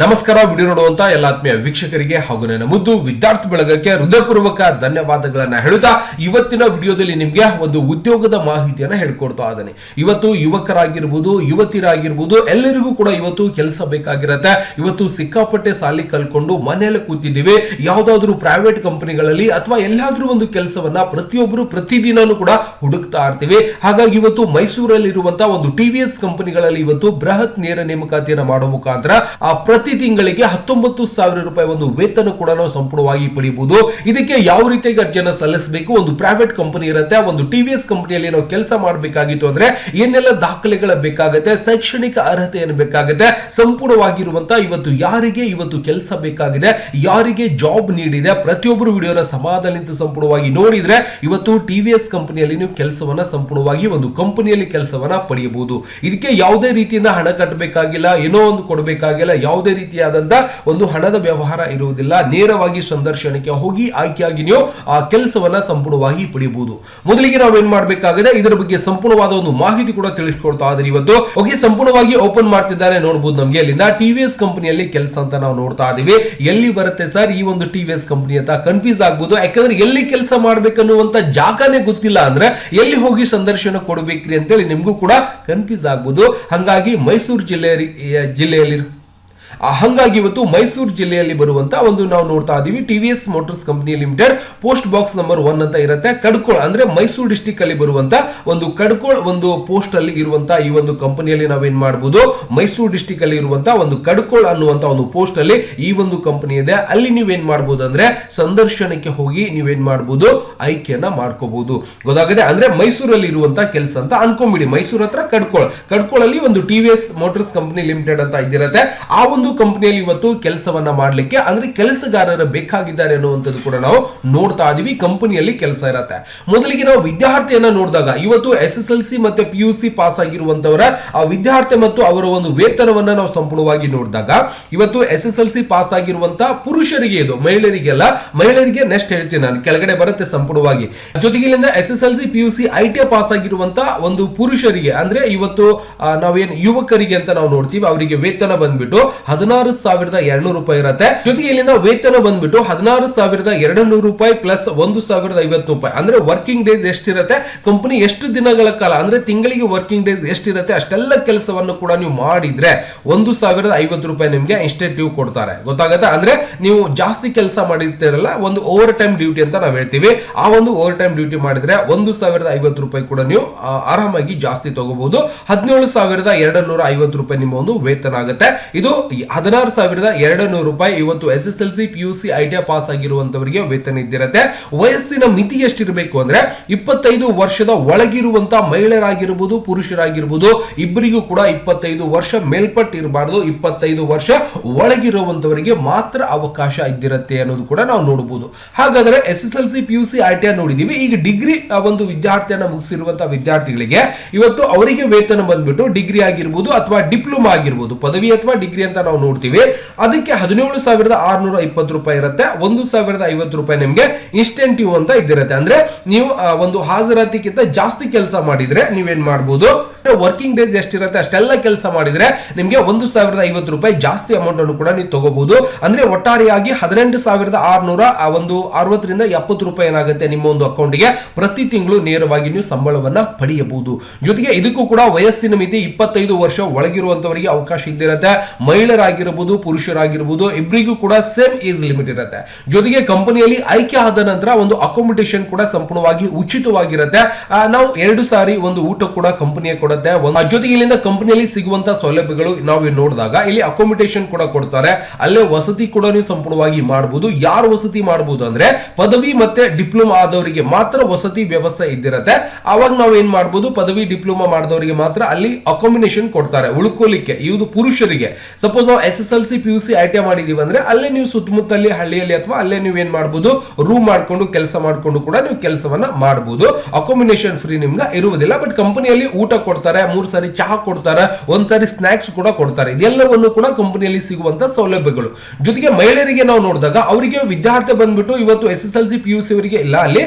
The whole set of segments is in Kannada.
ನಮಸ್ಕಾರ, ವಿಡಿಯೋ ನೋಡುವಂತ ಎಲ್ಲ ಆತ್ಮೀಯ ವೀಕ್ಷಕರಿಗೆ ಹಾಗೂ ನನ್ನ ಮುದ್ದು ವಿದ್ಯಾರ್ಥಿ ಬಳಗಕ್ಕೆ ಹೃದಯಪೂರ್ವಕ ಧನ್ಯವಾದಗಳನ್ನ ಹೇಳುತ್ತಾ ಇವತ್ತಿನ ವಿಡಿಯೋದಲ್ಲಿ ನಿಮ್ಗೆ ಒಂದು ಉದ್ಯೋಗದ ಮಾಹಿತಿಯನ್ನ ಹೇಳ್ಕೊಡ್ತಾ ಇದ್ದೇನೆ. ಇವತ್ತು ಯುವಕರಾಗಿರ್ಬೋದು, ಯುವತಿಯರಾಗಿರ್ಬೋದು, ಎಲ್ಲರಿಗೂ ಕೂಡ ಇವತ್ತು ಕೆಲಸ ಬೇಕಾಗಿರತ್ತೆ. ಇವತ್ತು ಸಿಕ್ಕಾಪಟ್ಟೆ ಸಾಲಿ ಕಲ್ಕೊಂಡು ಮನೆಯಲ್ಲಿ ಕೂತಿದ್ದೀವಿ. ಯಾವ್ದಾದ್ರು ಪ್ರೈವೇಟ್ ಕಂಪನಿಗಳಲ್ಲಿ ಅಥವಾ ಎಲ್ಲಾದ್ರೂ ಒಂದು ಕೆಲಸವನ್ನ ಪ್ರತಿಯೊಬ್ಬರು ಪ್ರತಿದಿನೂ ಕೂಡ ಹುಡುಕ್ತಾ ಇರ್ತೀವಿ. ಹಾಗಾಗಿ ಇವತ್ತು ಮೈಸೂರಲ್ಲಿ ಇರುವಂತಹ ಒಂದು ಟಿವಿಎಸ್ ಕಂಪನಿಗಳಲ್ಲಿ ಇವತ್ತು ಬೃಹತ್ ನೇರ ನೇಮಕಾತಿಯನ್ನು ಮಾಡುವ ಮುಖಾಂತರ ಆ ತಿಂಗಳಿಗೆ ಹತ್ತೊಂಬತ್ತು ಸಾವಿರ ರೂಪಾಯಿ ಒಂದು ವೇತನ ಕೂಡ ನಾವು ಸಂಪೂರ್ಣವಾಗಿ ಪಡೆಯಬಹುದು ಇದಕ್ಕೆ ಯಾವ ರೀತಿಯಾಗಿ ಅರ್ಜಿಯನ್ನು ಸಲ್ಲಿಸಬೇಕು? ಒಂದು ಪ್ರೈವೇಟ್ ಕಂಪನಿ ಇರುತ್ತೆ, ಒಂದು ಟಿವಿಎಸ್ ಕಂಪನಿಯಲ್ಲಿ ನಾವು ಕೆಲಸ ಮಾಡಬೇಕಾಗಿತ್ತು ಅಂದ್ರೆ ಏನೆಲ್ಲ ದಾಖಲೆಗಳ ಬೇಕಾಗುತ್ತೆ, ಶೈಕ್ಷಣಿಕ ಅರ್ಹತೆ ಏನು ಬೇಕಾಗುತ್ತೆ ಸಂಪೂರ್ಣವಾಗಿರುವಂತಹ ಇವತ್ತು ಯಾರಿಗೆ ಇವತ್ತು ಕೆಲಸ ಬೇಕಾಗಿದೆ, ಯಾರಿಗೆ ಜಾಬ್ ನೀಡಿದೆ, ಪ್ರತಿಯೊಬ್ಬರು ವಿಡಿಯೋನ ಸಮಾಧಾನದಿಂದ ಸಂಪೂರ್ಣವಾಗಿ ನೋಡಿದ್ರೆ ಇವತ್ತು ಟಿವಿಎಸ್ ಕಂಪನಿಯಲ್ಲಿ ನೀವು ಕೆಲಸವನ್ನ ಸಂಪೂರ್ಣವಾಗಿ ಒಂದು ಕಂಪನಿಯಲ್ಲಿ ಕೆಲಸವನ್ನ ಪಡೆಯಬಹುದು ಇದಕ್ಕೆ ಯಾವುದೇ ರೀತಿಯಿಂದ ಹಣ ಕಟ್ಟಬೇಕಾಗಿಲ್ಲ, ಏನೋ ಒಂದು ಕೊಡಬೇಕಾಗಿಲ್ಲ, ಯಾವುದೇ ರೀತಿಯಾದಂತ ಒಂದು ಹಣದ ವ್ಯವಹಾರ ಇರುವುದಿಲ್ಲ. ನೇರವಾಗಿ ಸಂದರ್ಶನಕ್ಕೆ ಹೋಗಿ ಆಯ್ಕೆಯಾಗಿ ನೀವು ಆ ಕೆಲಸವನ್ನ ಸಂಪೂರ್ಣವಾಗಿ ಪಡೆಯಬಹುದು ಮೊದಲಿಗೆ ನಾವು ಏನ್ ಮಾಡಬೇಕಾಗಿದೆ? ಇದರ ಬಗ್ಗೆ ಸಂಪೂರ್ಣವಾದ ಒಂದು ಮಾಹಿತಿ ಕೂಡ ತಿಳಿಸ್ಕೊಡ್ತಾ ಇದ್ದಾರೆ ಇವತ್ತು. ಓಕೆ, ಸಂಪೂರ್ಣವಾಗಿ ಓಪನ್ ಮಾಡ್ತಿದ್ದಾರೆ. ನೋಡಬಹುದು ನಮಗೆ. ಅಲ್ಲಿಂದ ಟಿವಿಎಸ್ ಕಂಪನಿಯಲ್ಲಿ ಕೆಲಸ ಅಂತ ನಾವು ನೋಡ್ತಾ ಇದೀವಿ. ಎಲ್ಲಿ ಬರುತ್ತೆ ಸರ್ ಈ ಒಂದು ಟಿವಿಎಸ್ ಕಂಪನಿ ಅಂತ ಕನ್ಫ್ಯೂಸ್ ಆಗ್ಬೋದು. ಯಾಕಂದ್ರೆ ಎಲ್ಲಿ ಕೆಲಸ ಮಾಡ್ಬೇಕನ್ನುವಂತ ಜಾಗನೇ ಗೊತ್ತಿಲ್ಲ ಅಂದ್ರೆ ಎಲ್ಲಿ ಹೋಗಿ ಸಂದರ್ಶನ ಕೊಡ್ಬೇಕ್ರಿ ಅಂತೇಳಿ ನಿಮ್ಗೂ ಕೂಡ ಕನ್ಫ್ಯೂಸ್ ಆಗ್ಬೋದು. ಹಂಗಾಗಿ ಮೈಸೂರು ಜಿಲ್ಲೆ ಜಿಲ್ಲೆಯಲ್ಲಿ ಹಂಗಾಗಿ ಇವತ್ತು ಮೈಸೂರು ಜಿಲ್ಲೆಯಲ್ಲಿ ಬರುವಂತ ಒಂದು ನಾವು ನೋಡ್ತಾ ಇದೀವಿ S motors company limited post box number one ಅಂತ ಇರುತ್ತೆ. ಕಡ್ಕೋಳ್ ಅಂದ್ರೆ ಮೈಸೂರು ಡಿಸ್ಟಿಕ್ ಅಲ್ಲಿ ಬರುವಂತ ಒಂದು ಕಡ್ಕೋಳ್ ಒಂದು ಪೋಸ್ಟ್ ಅಲ್ಲಿ ಇರುವಂತ ಈ ಒಂದು ಕಂಪನಿಯಲ್ಲಿ ನಾವೇನ್ ಮಾಡಬಹುದು ಮೈಸೂರು ಡಿಸ್ಟಿಕ್ ಅಲ್ಲಿ ಇರುವಂತ ಒಂದು ಕಡ್ಕೋಳ್ ಅನ್ನುವಂತ ಒಂದು ಪೋಸ್ಟ್ ಅಲ್ಲಿ ಈ ಒಂದು ಕಂಪನಿ ಇದೆ. ಅಲ್ಲಿ ನೀವೇನ್ ಮಾಡಬಹುದು ಅಂದ್ರೆ ಸಂದರ್ಶನಕ್ಕೆ ಹೋಗಿ ನೀವೇನ್ ಮಾಡಬಹುದು ಆಯ್ಕೆಯನ್ನ ಮಾಡ್ಕೋಬಹುದು ಗೊತ್ತಾಗದೆ ಅಂದ್ರೆ ಮೈಸೂರಲ್ಲಿ ಇರುವಂತ ಕೆಲಸ ಅಂತ ಅನ್ಕೊಂಬಿಡಿ. ಮೈಸೂರು ಹತ್ರ ಕಡ್ಕೋಳ್. ಕಡ್ಕೋಳಲ್ಲಿ ಒಂದು T V S motors company limited ಅಂತ ಇದ್ದಿರತ್ತೆ. ಆ ಒಂದು ಕಂಪನಿಯಲ್ಲಿ ಇವತ್ತು ಕೆಲಸವನ್ನ ಮಾಡಲಿಕ್ಕೆ, ಅಂದ್ರೆ ಕೆಲಸಗಾರರು ಬೇಕಾಗಿದ್ದಾರೆ ಅನ್ನುವಂಥದ್ದು ಕೂಡ ನಾವು ನೋಡ್ತಾ ಇದೀವಿ, ಕಂಪನಿಯಲ್ಲಿ ಕೆಲಸ ಇರತ್ತೆ. ಮೊದಲಿಗೆ ನಾವು ವಿದ್ಯಾರ್ಥಿಯನ್ನ ನೋಡಿದಾಗ, ಇವತ್ತು ಎಸ್ ಎಸ್ ಎಲ್ ಸಿ ಮತ್ತೆ ಪಿ ಯು ಸಿ ಪಾಸ್ ಆಗಿರುವಂತವರ ಆ ವಿದ್ಯಾರ್ಥಿ ಮತ್ತು ಅವರ ಒಂದು ವೇತನವನ್ನ ನಾವು ಸಂಪೂರ್ಣವಾಗಿ ನೋಡಿದಾಗ, ಇವತ್ತು S S L C pass ಆಗಿರುವಂತ ಪುರುಷರಿಗೆ ಇದು ಮಹಿಳೆಯರಿಗೆಲ್ಲ ಮಹಿಳೆಯರಿಗೆ ನೆಕ್ಸ್ಟ್ ಹೇಳ್ತೀನಿ ನಾನು, ಕೆಳಗಡೆ ಬರುತ್ತೆ ಸಂಪೂರ್ಣವಾಗಿ. ಜೊತೆಗೆ ಇಲ್ಲಿಂದ S S L C P U C I T pass ಆಗಿರುವಂತಹ ಒಂದು ಪುರುಷರಿಗೆ, ಅಂದ್ರೆ ಇವತ್ತು ನಾವೇನು ಯುವಕರಿಗೆ ಅಂತ ನಾವು ನೋಡ್ತೀವಿ, ಅವರಿಗೆ ವೇತನ ಬಂದ್ಬಿಟ್ಟು ಹದಿನಾರು ಸಾವಿರದ ಎರಡ್ನೂರು ರೂಪಾಯಿ ಇರುತ್ತೆ. ಜೊತೆಗೆ ಇಲ್ಲಿಂದ ವೇತನ ಬಂದ್ಬಿಟ್ಟು ಹದಿನಾರು ಸಾವಿರದ ಎರಡು ನೂರು ರೂಪಾಯಿ ಪ್ಲಸ್ ಒಂದು ಸಾವಿರದ ಐವತ್ತು ರೂಪಾಯಿ. ಅಂದ್ರೆ ವರ್ಕಿಂಗ್ ಡೇಸ್ ಎಷ್ಟಿರುತ್ತೆ? ಕಂಪನಿ ಎಷ್ಟು ದಿನಗಳ ಕಾಲ, ಅಂದ್ರೆ ತಿಂಗಳಿಗೆ ವರ್ಕಿಂಗ್ ಡೇಸ್ ಎಷ್ಟಿರುತ್ತೆ? ಅಷ್ಟೆಲ್ಲ ಕೆಲಸವನ್ನು ಕೂಡ ನೀವು ಮಾಡಿದ್ರೆ ಒಂದು ಸಾವಿರದ ಐವತ್ತು ರೂಪಾಯಿ ನಿಮಗೆ ಇನ್ಸ್ಟೆಂಟಿವ್ ಕೊಡ್ತಾರೆ. ಗೊತ್ತಾಗತ್ತಾ? ಅಂದ್ರೆ ನೀವು ಜಾಸ್ತಿ ಕೆಲಸ ಮಾಡಿರ್ತೀರಲ್ಲ, ಒಂದು ಓವರ್ ಟೈಮ್ ಡ್ಯೂಟಿ ಅಂತ ನಾವು ಹೇಳ್ತೀವಿ. ಆ ಒಂದು ಓವರ್ ಟೈಮ್ ಡ್ಯೂಟಿ ಮಾಡಿದ್ರೆ ಒಂದು ಸಾವಿರದ ಐವತ್ತು ರೂಪಾಯಿ ಕೂಡ ನೀವು ಆರಾಮಾಗಿ ಜಾಸ್ತಿ ತಗೋಬಹುದು. ಹದಿನೇಳು ಸಾವಿರದ ಎರಡು ನೂರ ಐವತ್ತು ರೂಪಾಯಿ ನಿಮ್ಮ ಒಂದು ವೇತನ ಆಗುತ್ತೆ. ಇದು ಹದಿನಾರು ಸಾವಿರದ ಎರಡು ನೂರು ರೂಪಾಯಿ ಇವತ್ತು S S L C P U C I T pass ಆಗಿರುವಂತವರಿಗೆ ವೇತನ ಇದ್ದಿರುತ್ತೆ. ವಯಸ್ಸಿನ ಮಿತಿ ಎಷ್ಟಿರಬೇಕು ಅಂದ್ರೆ ಇಪ್ಪತ್ತೈದು ವರ್ಷದ ಒಳಗಿರುವಂತ ಮಹಿಳೆಯರಾಗಿರ್ಬೋದು, ಪುರುಷರಾಗಿರ್ಬೋದು, ಇಬ್ಬರಿಗೂ ಕೂಡ ಇಪ್ಪತ್ತೈದು ವರ್ಷ ಮೇಲ್ಪಟ್ಟಿರಬಾರದು. ಇಪ್ಪತ್ತೈದು ವರ್ಷ ಒಳಗಿರುವಂತವರಿಗೆ ಮಾತ್ರ ಅವಕಾಶ ಇದ್ದಿರುತ್ತೆ ಅನ್ನೋದು ಕೂಡ ನಾವು ನೋಡಬಹುದು ಹಾಗಾದ್ರೆ S S L C P U C I ನೋಡಿದೀವಿ. ಈಗ ಡಿಗ್ರಿ ಒಂದು ವಿದ್ಯಾರ್ಥಿಯನ್ನ ಮುಗಿಸಿರುವಂತಹ ವಿದ್ಯಾರ್ಥಿಗಳಿಗೆ ಇವತ್ತು ಅವರಿಗೆ ವೇತನ ಬಂದ್ಬಿಟ್ಟು ಡಿಗ್ರಿ ಆಗಿರ್ಬೋದು ಅಥವಾ ಡಿಪ್ಲೊಮಾ ಆಗಿರ್ಬೋದು. ಪದವಿ ಅಥವಾ ಡಿಗ್ರಿ ಅಂತ ನಾವು ನೋಡ್ತೀವಿ. ಅದಕ್ಕೆ ಹದಿನೇಳು ಸಾವಿರದ ಆರ್ನೂರ ಇಪ್ಪತ್ತು ರೂಪಾಯಿ ಇರುತ್ತೆ. ಒಂದು ಸಾವಿರದ ಐವತ್ತು ರೂಪಾಯಿ ನಿಮಗೆ ಇನ್ಸ್ಟೆಂಟಿವ್ ಅಂತ ಇದ್ದಿರುತ್ತೆ. ಅಂದ್ರೆ ನೀವು ಒಂದು ಹಾಜರಾತಿಗಿಂತ ಜಾಸ್ತಿ ಕೆಲಸ ಮಾಡಿದ್ರೆ ನೀವೇನ್ ಮಾಡಬಹುದು ವರ್ಕಿಂಗ್ ಡೇಸ್ ಎಷ್ಟಿರುತ್ತೆ? ಅಷ್ಟೆಲ್ಲ ಕೆಲಸ ಮಾಡಿದ್ರೆ ನಿಮಗೆ ಒಂದು ಸಾವಿರದ ಐವತ್ತು ರೂಪಾಯಿ ಜಾಸ್ತಿ ಅಮೌಂಟ್ ಅನ್ನು ಕೂಡ ನೀವು ತಗೋಬಹುದು ಅಂದ್ರೆ ಒಟ್ಟಾರೆಯಾಗಿ ಹದಿನೆಂಟು ಸಾವಿರದ ಆರ್ನೂರ ಒಂದು ಅರವತ್ತರಿಂದ ಎಪ್ಪತ್ತು ರೂಪಾಯಿ ಏನಾಗುತ್ತೆ ನಿಮ್ಮ ಒಂದು ಅಕೌಂಟ್ಗೆ ಪ್ರತಿ ತಿಂಗಳು ನೇರವಾಗಿ ನೀವು ಸಂಬಳವನ್ನ ಪಡೆಯಬಹುದು. ಜೊತೆಗೆ ಇದಕ್ಕೂ ಕೂಡ ವಯಸ್ಸಿನ ಮಿತಿ ಇಪ್ಪತ್ತೈದು ವರ್ಷ ಒಳಗಿರುವಂತವರಿಗೆ ಅವಕಾಶ ಇದ್ದಿರುತ್ತೆ. ಮಹಿಳೆಯರಾಗಿರ್ಬೋದು, ಪುರುಷರಾಗಿರ್ಬೋದು ಇಬ್ಬರಿಗೂ ಕೂಡ ಸೇಮ್ ಏಜ್ ಲಿಮಿಟ್ ಇರುತ್ತೆ. ಜೊತೆಗೆ ಕಂಪನಿಯಲ್ಲಿ ಆಯ್ಕೆ ಆದ ನಂತರ ಒಂದು ಅಕೊಮಿಡೇಷನ್ ಕೂಡ ಸಂಪೂರ್ಣವಾಗಿ ಉಚಿತವಾಗಿರುತ್ತೆ. ನಾವು ಎರಡು ಸಾರಿ ಒಂದು ಊಟ ಕೂಡ ಕಂಪನಿಯ ಕೊಡುತ್ತೆ. ಜೊತೆಗೆ ಇಲ್ಲಿಂದ ಕಂಪನಿಯಲ್ಲಿ ಸಿಗುವಂತ ಸೌಲಭ್ಯಗಳು ನಾವು ನೋಡಿದಾಗ ಇಲ್ಲಿ ಅಕೊಮಿಡೇಷನ್ ಕೂಡ ಕೊಡ್ತಾರೆ. ಅಲ್ಲೇ ವಸತಿ ಕೂಡ ಸಂಪೂರ್ಣವಾಗಿ ಮಾಡಬಹುದು ಯಾರು ವಸತಿ ಮಾಡಬಹುದು ಅಂದ್ರೆ ಪದವಿ ಮತ್ತೆ ಡಿಪ್ಲೊಮಾ ಆದವರಿಗೆ ಮಾತ್ರ ವಸತಿ ವ್ಯವಸ್ಥೆ ಇದ್ದಿರತ್ತೆ. ಅವಾಗ ನಾವು ಏನ್ ಮಾಡಬಹುದು ಪದವಿ ಡಿಪ್ಲೊಮಾ ಮಾಡಿದವರಿಗೆ ಮಾತ್ರ ಅಲ್ಲಿ ಅಕೊಮಿಡೇಷನ್ ಕೊಡ್ತಾರೆ. ಉಳ್ಕೊಳ್ಳಿಕ್ಕೆ ಇದು ಪುರುಷರಿಗೆ. ಸಪೋಸ್ ನಾವು S S L C P U C I T ಮಾಡಿದೀವಿ ಅಂದ್ರೆ ಅಲ್ಲೇ ನೀವು ಸುತ್ತಮುತ್ತಲಿ ಹಳ್ಳಿಯಲ್ಲಿ ಅಥವಾ ಅಲ್ಲೇ ನೀವು ಏನ್ ಮಾಡಬಹುದು ರೂಮ್ ಮಾಡ್ಕೊಂಡು ಕೆಲಸ ಮಾಡ್ಕೊಂಡು ಕೂಡ ನೀವು ಕೆಲಸವನ್ನ ಮಾಡಬಹುದು ಅಕೊಮಿಡೇಷನ್ ಫ್ರೀ ನಿಮ್ಗೆ ಇರುವುದಿಲ್ಲ ಬಟ್ ಕಂಪನಿಯಲ್ಲಿ ಊಟ ಕೊಡ್ತಾರೆ, ಮೂರ್ ಸಾರಿ ಚಹಾ ಕೊಡ್ತಾರೆ, ಒಂದ್ ಸಾರಿ ಸ್ನಾಕ್ಸ್ ಕೂಡ ಕೊಡ್ತಾರೆ. ಇದೆಲ್ಲವನ್ನು ಕೂಡ ಕಂಪನಿಯಲ್ಲಿ ಸಿಗುವಂತ ಸೌಲಭ್ಯಗಳು. ಜೊತೆಗೆ ಮಹಿಳೆಯರಿಗೆ ನಾವು ನೋಡಿದಾಗ ಅವರಿಗೆ ವಿದ್ಯಾರ್ಥಿ ಬಂದ್ಬಿಟ್ಟು ಇವತ್ತು S S L C P U C ಅವರಿಗೆ ಇಲ್ಲ, ಅಲ್ಲಿ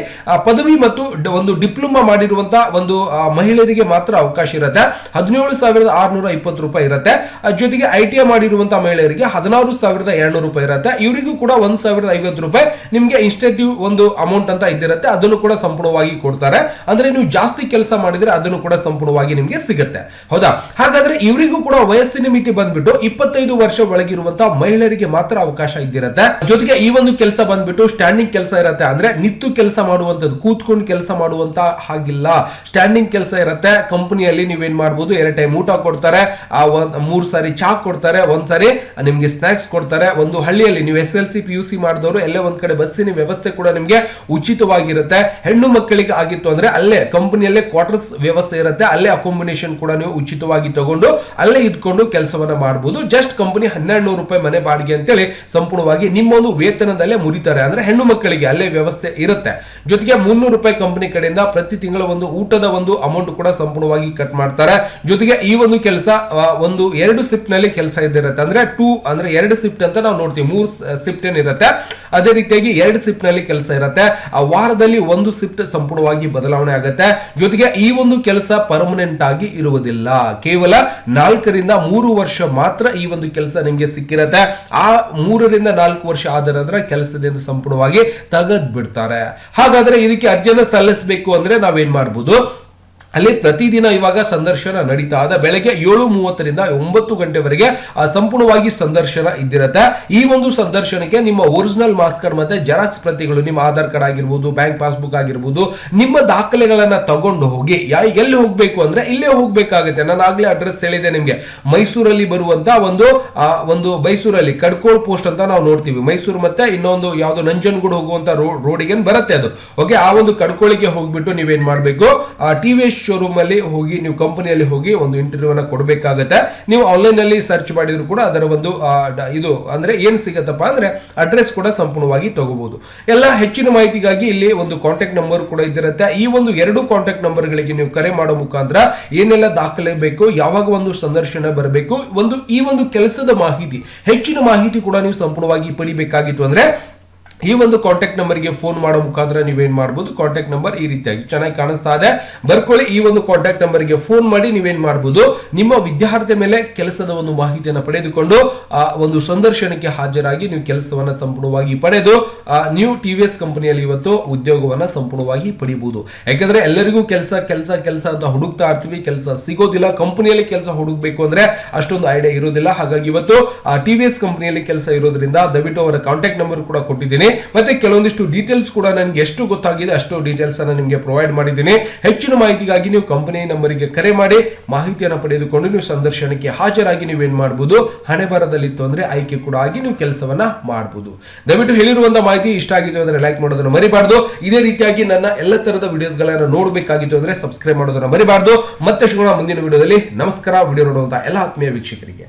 ಪದವಿ ಮತ್ತು ಒಂದು ಡಿಪ್ಲೊಮಾ ಮಾಡಿರುವಂತ ಒಂದು ಮಹಿಳೆಯರಿಗೆ ಮಾತ್ರ ಅವಕಾಶ ಇರುತ್ತೆ. ಹದಿನೇಳು ಸಾವಿರದ ಆರ್ನೂರ ಇಪ್ಪತ್ತು ರೂಪಾಯಿ ಇರುತ್ತೆ. ಜೊತೆಗೆ ಐ ಮಾಡಿ ಮಾಡಿರುವಂತಹ ಮಹಿಳೆಯರಿಗೆ ಹದಿನಾರು ಸಾವಿರದ ಎರಡ್ನೂರು ರೂಪಾಯಿ ಇರುತ್ತೆ. ಇವರಿಗೂ ಕೂಡ ಒಂದ್ ಸಾವಿರದ ಐವತ್ತು ರೂಪಾಯಿ ನಿಮಗೆ ಇನ್ಸ್ಟೆಂಟಿವ್ ಒಂದು ಅಮೌಂಟ್ ಅಂತ ಇದ್ದಿರುತ್ತೆ. ಅದನ್ನು ಕೂಡ ಸಂಪೂರ್ಣವಾಗಿ ಕೊಡ್ತಾರೆ. ಅಂದ್ರೆ ನೀವು ಜಾಸ್ತಿ ಕೆಲಸ ಮಾಡಿದ್ರೆ ಅದನ್ನು ಕೂಡ ಸಂಪೂರ್ಣವಾಗಿ ನಿಮಗೆ ಸಿಗುತ್ತೆ. ಹೌದಾ? ಹಾಗಾದ್ರೆ ಇವರಿಗೂ ಕೂಡ ವಯಸ್ಸಿನ ಮಿತಿ ಬಂದ್ಬಿಟ್ಟು ಇಪ್ಪತ್ತೈದು ವರ್ಷ ಒಳಗಿರುವಂತಹ ಮಹಿಳೆಯರಿಗೆ ಮಾತ್ರ ಅವಕಾಶ ಇದ್ದಿರುತ್ತೆ. ಜೊತೆಗೆ ಈ ಒಂದು ಕೆಲಸ ಬಂದ್ಬಿಟ್ಟು ಸ್ಟ್ಯಾಂಡಿಂಗ್ ಕೆಲಸ ಇರುತ್ತೆ ಅಂದ್ರೆ ನಿತ್ತು ಕೆಲಸ ಮಾಡುವಂತದ್ದು ಕೂತ್ಕೊಂಡು ಕೆಲಸ ಮಾಡುವಂತ ಹಾಗಿಲ್ಲ. ಸ್ಟ್ಯಾಂಡಿಂಗ್ ಕೆಲಸ ಇರುತ್ತೆ. ಕಂಪನಿಯಲ್ಲಿ ನೀವೇನ್ ಮಾಡಬಹುದು ಎರಡು ಟೈಮ್ ಊಟ ಕೊಡ್ತಾರೆ. ಆ ಒಂದ್ ಮೂರ್ ಸಾರಿ ಚಾ ಕೊಡ್ತಾರೆ. ಒಂದ್ ಸಾರಿ ನಿಮ್ಗೆ ಸ್ನಾಕ್ಸ್ ಕೊಡ್ತಾರೆ. ಒಂದು ಹಳ್ಳಿಯಲ್ಲಿ ನೀವು S L C P U C ಮಾಡಿದವರು, ಎಲ್ಲೇ ಒಂದ್ ಕಡೆ ಬಸ್ಸಿನ ವ್ಯವಸ್ಥೆ ಕೂಡ ನಿಮಗೆ ಉಚಿತವಾಗಿರುತ್ತೆ. ಹೆಣ್ಣು ಮಕ್ಕಳಿಗೆ ಆಗಿತ್ತು ಅಂದ್ರೆ ಅಲ್ಲೇ, ಕಂಪನಿಯಲ್ಲೇ ಕ್ವಾರ್ಟರ್ಸ್ ವ್ಯವಸ್ಥೆ ಇರುತ್ತೆ. ಅಲ್ಲೇ ಅಕಾಂಬಿನೇಷನ್ ಕೂಡ ನೀವು ಉಚಿತವಾಗಿ ತಗೊಂಡು, ಅಲ್ಲೇ ಇದ್ಕೊಂಡು ಕೆಲಸವನ್ನ ಮಾಡಬಹುದು ಜಸ್ಟ್ ಕಂಪನಿ ಹನ್ನೆರಡು ನೂರು ರೂಪಾಯಿ ಮನೆ ಬಾಡಿಗೆ ಅಂತೇಳಿ ಸಂಪೂರ್ಣವಾಗಿ ನಿಮ್ಮ ಒಂದು ವೇತನದಲ್ಲೇ ಮುರಿತಾರೆ. ಅಂದ್ರೆ ಹೆಣ್ಣು ಮಕ್ಕಳಿಗೆ ಅಲ್ಲೇ ವ್ಯವಸ್ಥೆ ಇರುತ್ತೆ. ಜೊತೆಗೆ ಮುನ್ನೂರು ರೂಪಾಯಿ ಕಂಪನಿ ಕಡೆಯಿಂದ ಪ್ರತಿ ತಿಂಗಳ ಒಂದು ಊಟದ ಒಂದು ಅಮೌಂಟ್ ಕೂಡ ಸಂಪೂರ್ಣವಾಗಿ ಕಟ್ ಮಾಡ್ತಾರೆ. ಜೊತೆಗೆ ಈ ಒಂದು ಕೆಲಸ ಒಂದು ಎರಡು ಶಿಫ್ಟ್ನಲ್ಲಿ ಕೆಲಸ ಇದ್ದಿರುತ್ತೆ ಅಂದ್ರೆ ಟೂ ಅಂದ್ರೆ ಎರಡು ಶಿಫ್ಟ್ ಅಂತ ನಾವು ನೋಡ್ತೀವಿ. ಮೂರು ಶಿಫ್ಟ್ ಏನಿರುತ್ತೆ? ಅದೇ ರೀತಿಯಾಗಿ ಎರಡು ಶಿಫ್ಟ್ನಲ್ಲಿ ಕೆಲಸ ಇರುತ್ತೆ. ಆ ವಾರದಲ್ಲಿ ಒಂದು ಶಿಫ್ಟ್ ಸಂಪೂರ್ಣವಾಗಿ ಬದಲಾವಣೆ ಆಗುತ್ತೆ. ಜೊತೆಗೆ ಈ ಒಂದು ಕೆಲಸ ಪರ್ಮನೆಂಟ್ ಆಗಿ ಇರುವುದಿಲ್ಲ. ಕೇವಲ ನಾಲ್ಕರಿಂದ ಮೂರು ವರ್ಷ ಮಾತ್ರ ಈ ಒಂದು ಕೆಲಸ ನಿಮ್ಗೆ ಸಿಕ್ಕಿರತ್ತೆ. ಆ ಮೂರರಿಂದ ನಾಲ್ಕು ವರ್ಷ ಆದ ನಂತರ ಕೆಲಸದಿಂದ ಸಂಪೂರ್ಣವಾಗಿ ತೆಗೆದ್ ಬಿಡ್ತಾರೆ ಹಾಗಾದ್ರೆ ಇದಕ್ಕೆ ಅರ್ಜಿಯನ್ನು ಸಲ್ಲಿಸಬೇಕು ಅಂದ್ರೆ ನಾವೇನ್ ಮಾಡ್ಬೋದು? ಅಲ್ಲಿ ಪ್ರತಿದಿನ ಇವಾಗ ಸಂದರ್ಶನ ನಡೀತಾ ಇದೆ. ಬೆಳಗ್ಗೆ ಏಳು ಮೂವತ್ತರಿಂದ ಒಂಬತ್ತು ಗಂಟೆವರೆಗೆ ಸಂಪೂರ್ಣವಾಗಿ ಸಂದರ್ಶನ ಇದ್ದಿರುತ್ತೆ. ಈ ಒಂದು ಸಂದರ್ಶನಕ್ಕೆ ನಿಮ್ಮ ಒರಿಜಿನಲ್ ಮಾಸ್ಕರ್ ಮತ್ತೆ ಜೆರಾಕ್ಸ್ ಪ್ರತಿಗಳು ನಿಮ್ಮ ಆಧಾರ್ ಕಾರ್ಡ್ ಆಗಿರ್ಬೋದು, ಬ್ಯಾಂಕ್ ಪಾಸ್ಬುಕ್ ಆಗಿರ್ಬೋದು, ನಿಮ್ಮ ದಾಖಲೆಗಳನ್ನ ತಗೊಂಡು ಹೋಗಿ ಎಲ್ಲಿ ಹೋಗ್ಬೇಕು ಅಂದ್ರೆ ಇಲ್ಲೇ ಹೋಗ್ಬೇಕಾಗುತ್ತೆ. ನಾನು ಆಗ್ಲೇ ಅಡ್ರೆಸ್ ಹೇಳಿದೆ ನಿಮಗೆ. ಮೈಸೂರಲ್ಲಿ ಬರುವಂತ ಒಂದು ಒಂದು ಮೈಸೂರಲ್ಲಿ ಕಡ್ಕೋಳ್ ಪೋಸ್ಟ್ ಅಂತ ನಾವು ನೋಡ್ತೀವಿ. ಮೈಸೂರು ಮತ್ತೆ ಇನ್ನೊಂದು ಯಾವ್ದು ನಂಜನಗೂಡು ಹೋಗುವಂತ ರೋಡಿಗೆ ಬರುತ್ತೆ ಅದು. ಓಕೆ ಆ ಒಂದು ಕಡ್ಕೋಳಿಗೆ ಹೋಗ್ಬಿಟ್ಟು ನೀವೇನ್ ಮಾಡಬೇಕು? ಟಿ ವಿ ಎಸ್ ಶೋರೂಮ್ ಅಲ್ಲಿ ಹೋಗಿ, ನೀವು ಕಂಪನಿಯಲ್ಲಿ ಹೋಗಿ ಒಂದು ಇಂಟರ್ವ್ಯೂ ಅನ್ನ ಕೊಡಬೇಕಾಗತ್ತೆ. ನೀವು ಆನ್ಲೈನ್ ಅಲ್ಲಿ ಸರ್ಚ್ ಮಾಡಿದ್ರು ಕೂಡ ಅದರ ಒಂದು ಇದು ಅಂದ್ರೆ ಏನ್ ಸಿಗತ್ತಪ್ಪ ಅಂದ್ರೆ ಅಡ್ರೆಸ್ ಕೂಡ ಸಂಪೂರ್ಣವಾಗಿ ತಗೋಬಹುದು ಎಲ್ಲ ಹೆಚ್ಚಿನ ಮಾಹಿತಿಗಾಗಿ ಇಲ್ಲಿ ಒಂದು ಕಾಂಟ್ಯಾಕ್ಟ್ ನಂಬರ್ ಕೂಡ ಇದ್ದಿರುತ್ತೆ. ಈ ಒಂದು ಎರಡು ಕಾಂಟ್ಯಾಕ್ಟ್ ನಂಬರ್ಗಳಿಗೆ ನೀವು ಕರೆ ಮಾಡೋ ಮುಖಾಂತರ ಏನೆಲ್ಲ ದಾಖಲೆ ಬೇಕು, ಯಾವಾಗ ಒಂದು ಸಂದರ್ಶನ ಬರಬೇಕು, ಒಂದು, ಈ ಒಂದು ಕೆಲಸದ ಮಾಹಿತಿ, ಹೆಚ್ಚಿನ ಮಾಹಿತಿ ಕೂಡ ನೀವು ಸಂಪೂರ್ಣವಾಗಿ ಪಡಿಬೇಕಾಗಿತ್ತು ಅಂದ್ರೆ ಈ ಒಂದು ಕಾಂಟ್ಯಾಕ್ಟ್ ನಂಬರ್ಗೆ ಫೋನ್ ಮಾಡೋ ಮುಖಾಂತರ ನೀವೇನ್ ಮಾಡಬಹುದು ಕಾಂಟ್ಯಾಕ್ಟ್ ನಂಬರ್ ಈ ರೀತಿಯಾಗಿ ಚೆನ್ನಾಗಿ ಕಾಣಿಸ್ತಾ ಇದೆ. ಬರ್ಕೊಳ್ಳಿ, ಈ ಒಂದು ಕಾಂಟ್ಯಾಕ್ಟ್ ನಂಬರ್ಗೆ ಫೋನ್ ಮಾಡಿ ನೀವೇನ್ ಮಾಡಬಹುದು ನಿಮ್ಮ ವಿದ್ಯಾರ್ಥಿ ಮೇಲೆ ಕೆಲಸದ ಒಂದು ಮಾಹಿತಿಯನ್ನು ಪಡೆದುಕೊಂಡು, ಆ, ಒಂದು ಸಂದರ್ಶನಕ್ಕೆ ಹಾಜರಾಗಿ ನೀವು ಕೆಲಸವನ್ನ ಸಂಪೂರ್ಣವಾಗಿ ಪಡೆದು ನೀವು ಟಿ ವಿ ಎಸ್ ಕಂಪನಿಯಲ್ಲಿ ಇವತ್ತು ಉದ್ಯೋಗವನ್ನ ಸಂಪೂರ್ಣವಾಗಿ ಪಡಿಬಹುದು ಯಾಕಂದ್ರೆ ಎಲ್ಲರಿಗೂ ಕೆಲಸ ಕೆಲಸ ಕೆಲಸ ಅಂತ ಹುಡುಕ್ತಾ ಇರ್ತೀವಿ, ಕೆಲಸ ಸಿಗೋದಿಲ್ಲ. ಕಂಪನಿಯಲ್ಲಿ ಕೆಲಸ ಹುಡುಕ್ಬೇಕು ಅಂದ್ರೆ ಅಷ್ಟೊಂದು ಐಡಿಯಾ ಇರೋದಿಲ್ಲ. ಹಾಗಾಗಿ ಇವತ್ತು, ಆ ಟಿ ವಿ ಎಸ್ ಕಂಪನಿಯಲ್ಲಿ ಕೆಲಸ ಇರೋದ್ರಿಂದ ದಯವಿಟ್ಟು ಅವರ ಕಾಂಟ್ಯಾಕ್ಟ್ ನಂಬರ್ ಕೂಡ ಕೊಟ್ಟಿದ್ದೀನಿ. ಮತ್ತೆ ಕೆಲವೊಂದಿಷ್ಟು ಡೀಟೇಲ್ಸ್ ಕೂಡ ನನಗೆ ಎಷ್ಟು ಗೊತ್ತಾಗಿದೆ ಅಷ್ಟು ಡೀಟೇಲ್ಸ್ ಅನ್ನು ನಿಮಗೆ ಪ್ರೊವೈಡ್ ಮಾಡಿದ್ದೀನಿ. ಹೆಚ್ಚಿನ ಮಾಹಿತಿಗಾಗಿ ನೀವು ಕಂಪನಿ ನಂಬರಿಗೆ ಕರೆ ಮಾಡಿ, ಮಾಹಿತಿಯನ್ನು ಪಡೆದುಕೊಂಡು ನೀವು ಸಂದರ್ಶನಕ್ಕೆ ಹಾಜರಾಗಿ ನೀವೇನ್ ಮಾಡಬಹುದು ಹಣೆ ಬರದಲ್ಲಿತ್ತು ಅಂದ್ರೆ ಆಯ್ಕೆ ಕೂಡ ಆಗಿ ನೀವು ಕೆಲಸವನ್ನ ಮಾಡಬಹುದು ದಯವಿಟ್ಟು ಹೇಳಿರುವಂತಹ ಮಾಹಿತಿ ಇಷ್ಟ ಆಗಿತ್ತು ಅಂದ್ರೆ ಲೈಕ್ ಮಾಡೋದನ್ನು ಮರಿಬಾರ್ದು. ಇದೇ ರೀತಿಯಾಗಿ ನನ್ನ ಎಲ್ಲ ತರದ ವಿಡಿಯೋಸ್ ಗಳನ್ನ ನೋಡಬೇಕಾಗಿತ್ತು ಅಂದ್ರೆ ಸಬ್ಸ್ಕ್ರೈಬ್ ಮಾಡೋದನ್ನ ಮರಿಬಾರ್ದು. ಮತ್ತೆ ಮುಂದಿನ ವಿಡಿಯೋದಲ್ಲಿ ನಮಸ್ಕಾರ. ವಿಡಿಯೋ ನೋಡುವಂತಹ ಎಲ್ಲ ಆತ್ಮೀಯ ವೀಕ್ಷಕರಿಗೆ.